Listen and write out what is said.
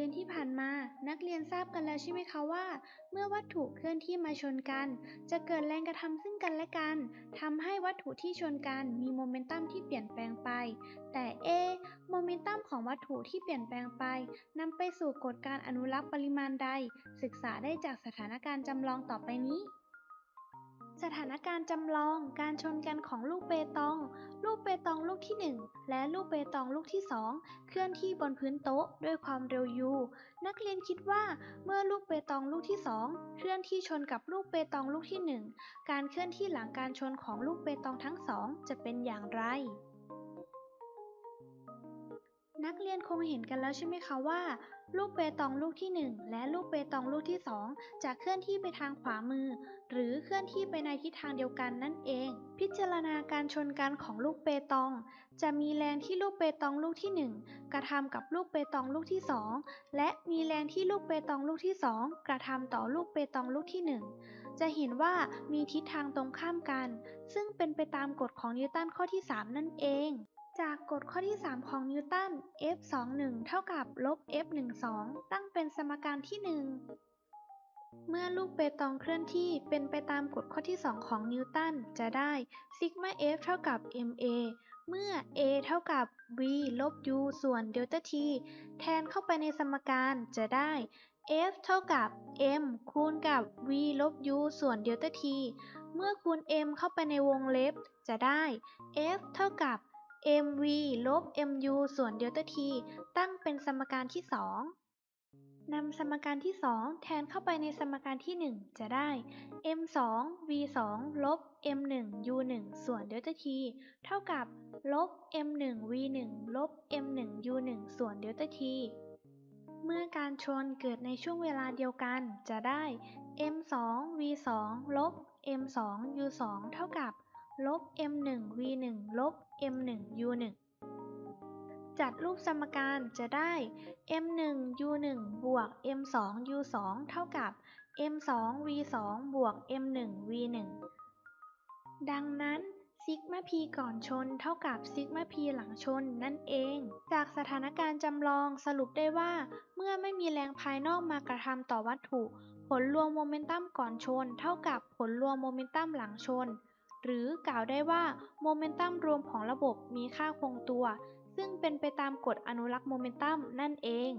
เรียนที่ผ่านมา นักเรียนทราบกันแล้วใช่ไหมคะว่า เมื่อวัตถุเคลื่อนที่มาชนกัน จะเกิดแรงกระทำซึ่งกันและกันทำให้วัตถุที่ชนกันมีโมเมนตัมที่เปลี่ยนแปลงไป แต่เอโมเมนตัมของวัตถุที่เปลี่ยนแปลงไปนำไปสู่กฎการอนุรักษ์ปริมาณใด ศึกษาได้จากสถานการณ์จำลองต่อไปนี้ ถานการณ์จำลองการชนกันของลูกเปตอง ลูกเปตองลูกที่ 1 และลูกเปตองลูกที่ 2 เคลื่อนที่บนพื้นโต๊ะด้วยความเร็วยูนักเรียนคิดว่าเมื่อลูกเปตองลูกที่ 2 เคลื่อนที่ชนกับลูกเปตองลูกที่ 1 การเคลื่อนที่หลังการชนของลูกเปตองทั้งสองจะเป็นอย่างไร นักเรียนคงเห็นกันแล้วใช่ไหมคะว่า ลูกเปตองลูกที่ 1 และลูกเปตองลูกที่ 2 จะเคลื่อนที่ไปทางขวามือ หรือเคลื่อนที่ไปในทิศทางเดียวกันนั่นเอง พิจารณาการชนกันของลูกเปตอง จะมีแรงที่ลูกเปตองลูกที่ 1 กระทำกับลูกเปตองลูกที่ 2 และมีแรงที่ลูกเปตองลูกที่ 2 กระทำต่อลูกเปตองลูกที่ 1 จะเห็นว่ามีทิศทางตรงข้ามกัน ซึ่งเป็นไปตามกฎของนิวตันข้อที่ 3 นั่นเอง จากกฎข้อที่ 3 ของนิวตัน F 2 1เท่ากับลบ F 1 2ตั้งเป็นสมการที่ 1 เมื่อลูกเปตองเคลื่อนที่เป็นไปตามกฎข้อที่ 2 ของนิวตันจะได้ซิกมา F เท่ากับ ma เมื่อ a เท่ากับ v ลบ u ส่วนเดลต้า t แทนเข้าไปในสมการจะได้ f เท่ากับ m คูณกับ v ลบ u ส่วนเดลต้า t เมื่อคูณ m เข้าไปในวงเล็บจะได้ f เท่ากับ mv ลบ mu ส่วนเดลต้า t ตั้งเป็นสมการที่2นำสมการที่ 2 แทนเข้าไปในสมการที่ 1 จะได้ m 2 v 2ลบ m 1 u 1ส่วนเดลต้า t เท่ากับ ลบ m 1 v 1ลบ m 1 u 1ส่วนเดลต้า t เมื่อการชนเกิดในช่วงเวลาเดียวกันจะได้ m 2 v 2ลบ m 2 u 2เท่ากับ ลบ m 1 v 1ลบ m 1 u 1จัดรูปสมการจะได้ m 1 u 1บวก m 2 u 2เท่ากับ m 2 v 2บวก m 1 v 1ดังนั้นซิกมาพีก่อนชนเท่ากับซิกมาพีหลังชนนั่นเอง จากสถานการณ์จำลองสรุปได้ว่า เมื่อไม่มีแรงภายนอกมากระทำต่อวัตถุ ผลรวมโมเมนตัมก่อนชน เท่ากับผลรวมโมเมนตัมหลังชน หรือกล่าวได้ว่าโมเมนตัมรวมของระบบมีค่าคงตัว ซึ่งเป็นไปตามกฎอนุรักษ์โมเมนตัมนั่นเอง